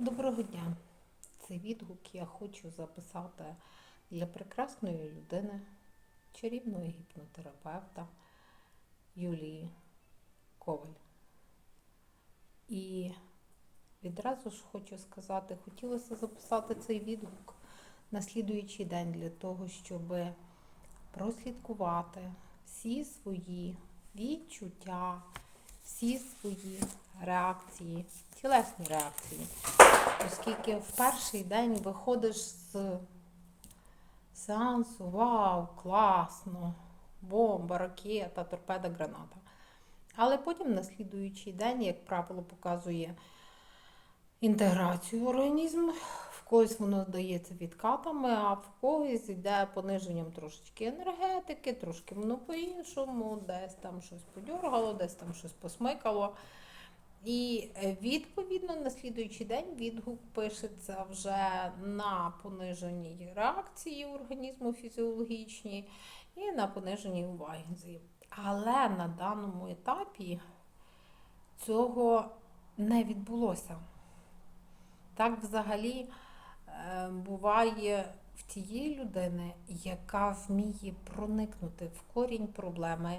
Доброго дня! Цей відгук я хочу записати для прекрасної людини, чарівного гіпнотерапевта Юлії Коваль. І відразу ж хочу сказати, хотілося записати цей відгук на слідуючий день для того, щоб прослідкувати всі свої відчуття, всі свої реакції, тілесні реакції. Оскільки в перший день виходиш з сеансу, вау, класно, бомба, ракета, торпеда, граната. Але потім на слідуючий день, як правило, показує інтеграцію організму. В когось воно здається відкатами, а в когось йде пониженням трошечки енергетики, трошки воно по-іншому, десь там щось подьоргало, десь там щось посмикало. І е, відповідно на слідуючий день відгук пишеться вже на пониженій реакції організму фізіологічній і на пониженій увазі. Але на даному етапі цього не відбулося. Так взагалі е, буває в тієї людини, яка вміє проникнути в корінь проблеми,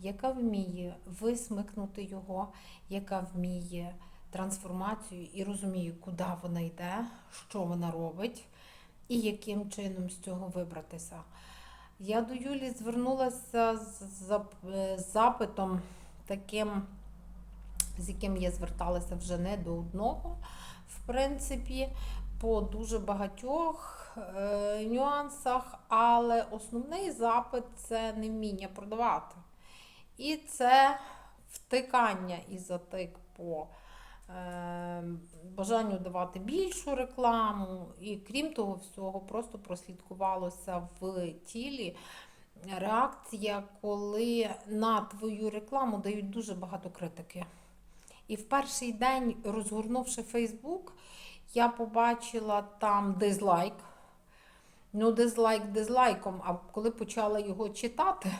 яка вміє висмикнути його, яка вміє трансформацію і розуміє, куди вона йде, що вона робить і яким чином з цього вибратися. Я до Юлі звернулася з е, запитом таким, з яким я зверталася вже не до одного, в принципі, по дуже багатьох е, нюансах, але основний запит це невміння продавати. І це втикання і затик по е, бажанню давати більшу рекламу. І крім того всього, просто прослідкувалося в тілі реакція, коли на твою рекламу дають дуже багато критики. І в перший день, розгорнувши Фейсбук, я побачила там дизлайк. Ну, дизлайк дизлайком, а коли почала його читати,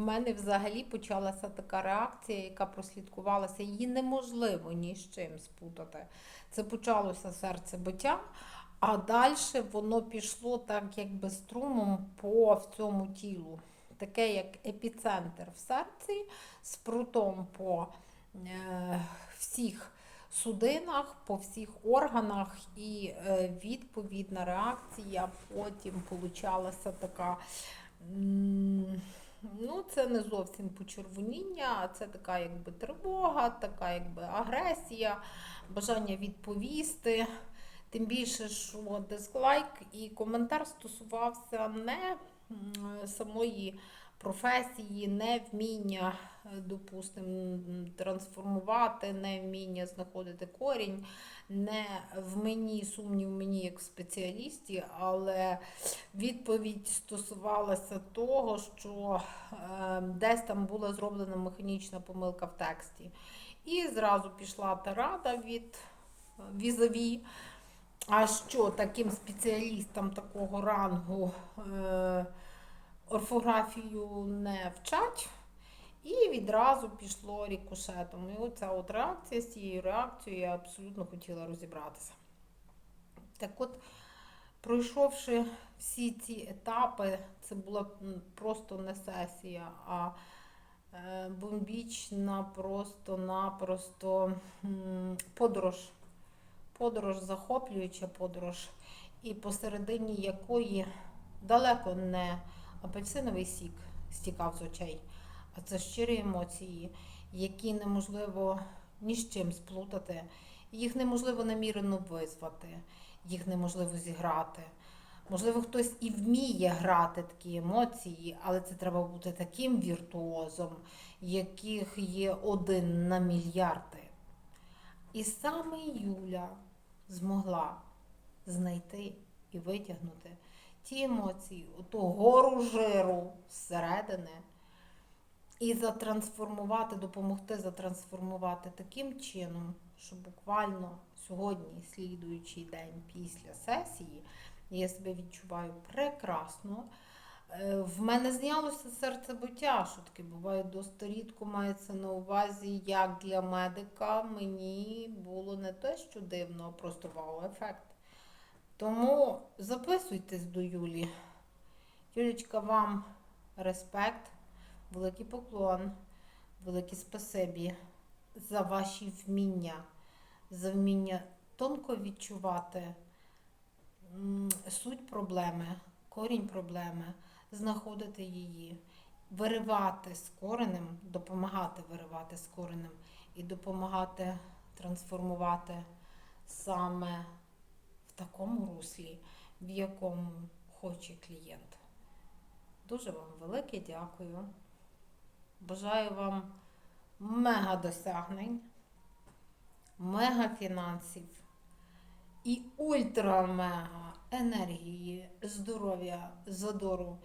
в мене взагалі почалася така реакція, яка прослідкувалася. Її неможливо ні з чим спутати. Це почалося серцебиття, а далі воно пішло так, якби струмом по всьому тілу. Таке як епіцентр в серці з прутом по е, всіх судинах, по всіх органах, і е, відповідна реакція потім получалася така. м, Ну, це не зовсім почервоніння, а це така якби тривога, така якби агресія, бажання відповісти. Тим більше, що дизлайк і коментар стосувався не самої професії, не вміння, е, допустимо, трансформувати, не вміння знаходити корінь, не в мені сумнів мені як в спеціалісті, але відповідь стосувалася того, що е, десь там була зроблена механічна помилка в тексті. І зразу пішла тарада від е, візаві. А що таким спеціалістам такого рангу е, орфографію не вчать? І відразу пішло рікошетом. І оця от реакція з цією реакцією я абсолютно хотіла розібратися. Так от, пройшовши всі ці етапи, це була просто не сесія, а е, бомбічна, просто-напросто подорож. Подорож, захоплююча подорож, і посередині якої далеко не апельсиновий сік стікав з очей, а це щирі емоції, які неможливо ні з чим сплутати, їх неможливо намірено визвати, їх неможливо зіграти. Можливо, хтось і вміє грати такі емоції, але це треба бути таким віртуозом, яких є один на мільярди. І саме Юля змогла знайти і витягнути ті емоції, оту гору жиру зсередини, і затрансформувати, допомогти затрансформувати таким чином, що буквально сьогодні, слідуючий день після сесії, я себе відчуваю прекрасно. Е, В мене знялося серцебиття, що таке буває досить рідко мається на увазі, як для медика мені було не те, що дивно, а просто вау-ефект. Тому записуйтесь до Юлі. Юлічка, вам респект, великий поклон, велике спасибі за ваші вміння, за вміння тонко відчувати суть проблеми, корінь проблеми, знаходити її, виривати з коренем, допомагати виривати з коренем і допомагати трансформувати саме такому руслі, в якому хоче клієнт. Дуже вам велике дякую. Бажаю вам мега досягнень, мега фінансів і ультра-мега енергії, здоров'я, задору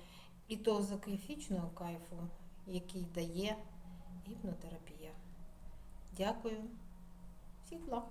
і того закайфічного кайфу, який дає гіпнотерапія. Дякую. Всіх благ.